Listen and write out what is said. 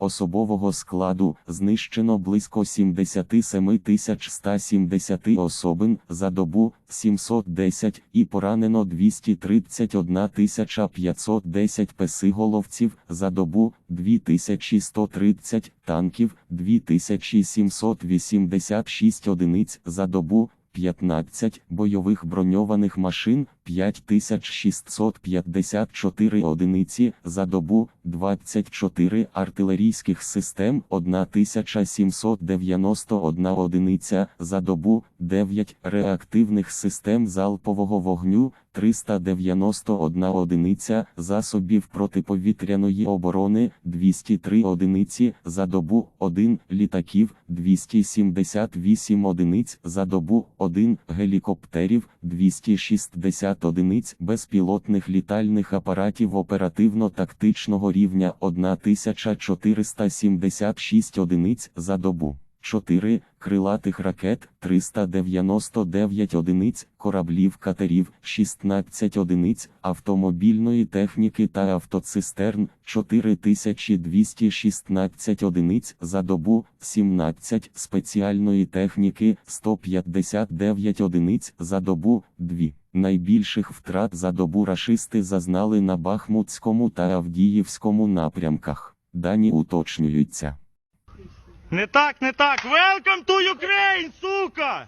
Особового складу знищено близько 77 170 особин за добу 710 і поранено 231 510 песиголовців за добу 2130 танків 2786 одиниць за добу 15 бойових броньованих машин 5654 одиниці за добу, 24 артилерійських систем 1791 одиниця за добу, 9 реактивних систем залпового вогню 391 одиниця засобів протиповітряної оборони 203 одиниці за добу, 1 літаків 278 одиниць за добу, 1 гелікоптерів 260 одиниць безпілотних літальних апаратів оперативно-тактичного рівня 1476 одиниць за добу. 4 крилатих ракет 399 одиниць, кораблів катерів 16 одиниць, автомобільної техніки та автоцистерн 4216 одиниць за добу, 17 спеціальної техніки 159 одиниць за добу, 2. Найбільших втрат за добу рашисти зазнали на Бахмутському та Авдіївському напрямках. Дані уточнюються. Не так, не так. Welcome to Ukraine, сука!